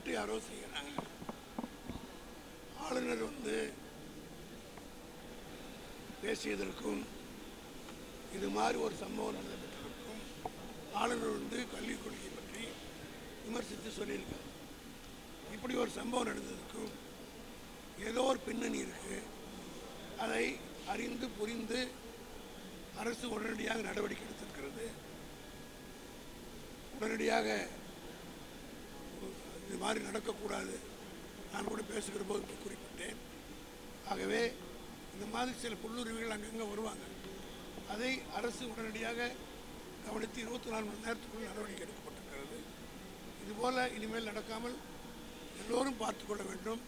திட்டமிட்டு யாரோ செய்கிறாங்க ஆளுநர் வந்து பேசியதற்கும் இது மாதிரி ஒரு சம்பவம் நடந்ததற்கும் ஆளுநர் வந்து கல்விக் கொள்கையை பற்றி விமர்சித்து சொல்லியிருக்காரு. இப்படி ஒரு சம்பவம் நடந்ததுக்கும் ஏதோ ஒரு பின்னணி இருக்கு. அதை அறிந்து புரிந்து அரசு உடனடியாக நடவடிக்கை எடுத்திருக்கிறது. உடனடியாக மாதிரி நடக்கக்கூடாது. நான் கூட பேசுகிற போது குறிப்பிட்டேன். ஆகவே இந்த மாதிரி சில புல்லுரிமைகள் அங்கங்கே வருவாங்க. அதை அரசு உடனடியாக கவனித்து இருபத்தி நாலு மணி நேரத்துக்குள் நடவடிக்கை எடுக்கப்பட்டிருக்கிறது. இதுபோல் இனிமேல் நடக்காமல் எல்லோரும் பார்த்து கொள்ள வேண்டும்.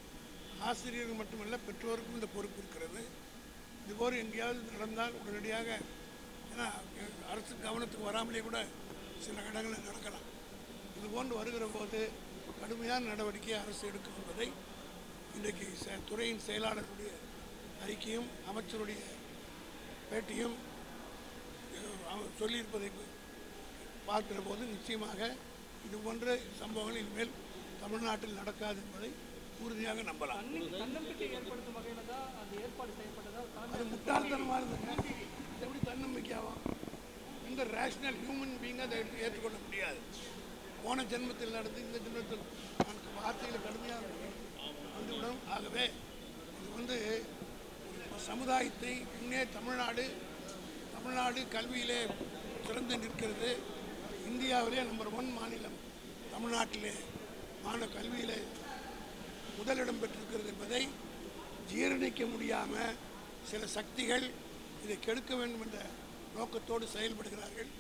ஆசிரியர்கள் மட்டுமல்ல பெற்றோருக்கும் இந்த பொறுப்பு இருக்கிறது. இதுபோல் எங்கேயாவது நடந்தால் உடனடியாக ஏன்னா அரசு கவனத்துக்கு வராமலே கூட சில இடங்களில் நடக்கலாம். இது போன்று வருகிற போது கடுமையான நடவடிக்கை அரசு எடுக்கும் என்பதை இன்றைக்கு துறையின் செயலாளருடைய அறிக்கையும் அமைச்சருடைய பேட்டியும் சொல்லியிருப்பதை பார்க்கிற போது நிச்சயமாக இது போன்ற சம்பவங்கள் இனிமேல் தமிழ்நாட்டில் நடக்காது என்பதை உறுதியாக நம்பலாம். தன்னம்பிக்கை அது முட்டாள்தனமாக இருந்தது. எப்படி தன்னம்பிக்கையாகும்? இந்த ரேஷனல் ஹியூமன் பீங்கை அதை ஏற்றுக்கொள்ள முடியாது. போன ஜென்மத்தில் நடந்து இந்த ஜென்மத்தில் நமக்கு வார்த்தைகள் கடுமையாக வந்துவிடும். ஆகவே இது வந்து சமுதாயத்தை இன்னே தமிழ்நாடு தமிழ்நாடு கல்வியிலே சிறந்து நிற்கிறது. இந்தியாவிலே நம்பர் ஒன் மாநிலம் தமிழ்நாட்டிலே மாணவ கல்வியிலே முதலிடம் பெற்றிருக்கிறது என்பதை ஜீரணிக்க முடியாமல் சில சக்திகள் இதை கெடுக்க வேண்டும் என்ற நோக்கத்தோடு செயல்படுகிறார்கள்.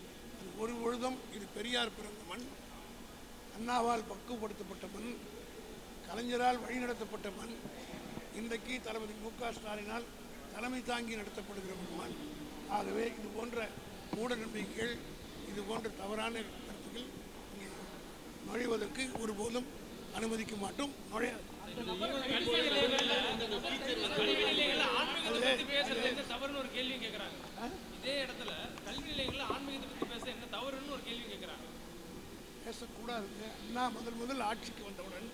ஒரு பொழுதும் இது பெரியார் பிறந்த மண். அண்ணாவால் பக்குவப்படுத்தப்பட்ட மண் கலைஞரால் வழிநடத்தப்பட்ட மண் இன்றைக்கு தளபதி மு க ஸ்டாலினால் தலைமை தாங்கி நடத்தப்படுகிற ஒரு மண் ஆகவே இது போன்ற மூட நம்பிக்கைகள் இது போன்ற தவறான கருத்துக்கள் நுழைவதற்கு ஒருபோதும் அனுமதிக்க மாட்டோம். நுழையாது. தவறுன்னு ஒரு கேள்வி கேக்குறாங்க இதே இடத்துல கல்வி நிலையங்கள்ல ஆன்மீகத்தை பத்தி பேச என்ன தவறுன்னு ஒரு கேள்வி கேக்குறாங்க பேசக்கூடாதுங்க அண்ணா முதல் முதல் ஆட்சிக்கு வந்தவுடன்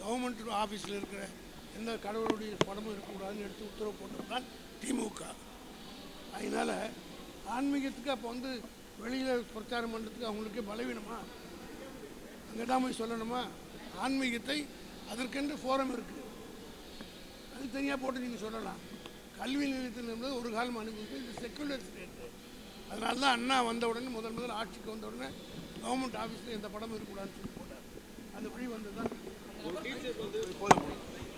கவர்மெண்ட் ஆஃபீஸில் இருக்கிற எந்த கடவுளுடைய படமும் இருக்கக்கூடாதுன்னு எடுத்து உத்தரவு போட்டது தான் திமுக. அதனால் ஆன்மீகத்துக்கு அப்போ வந்து வெளியில் பிரச்சாரம் பண்ணுறதுக்கு அவங்களுக்கே பலவீனமா? அங்கே தான் போய் சொல்லணுமா? ஆன்மீகத்தை அதற்கென்று ஃபோரம் இருக்குது அது தனியாக போட்டு நீங்கள் சொல்லலாம். கல்வி நிலையத்தில் இருந்தது ஒரு காலம் அனுபவிக்கும். இது செக்குலர் ஸ்டேட்டு அதனால தான் அண்ணா வந்தவுடனே முதல் முதல் ஆட்சிக்கு வந்தவுடனே கவர்மெண்ட் ஆஃபீஸில் எந்த படமும் இருக்கக்கூடாதுன்னு சொல்லி போட்டார். அது வழி வந்து தான்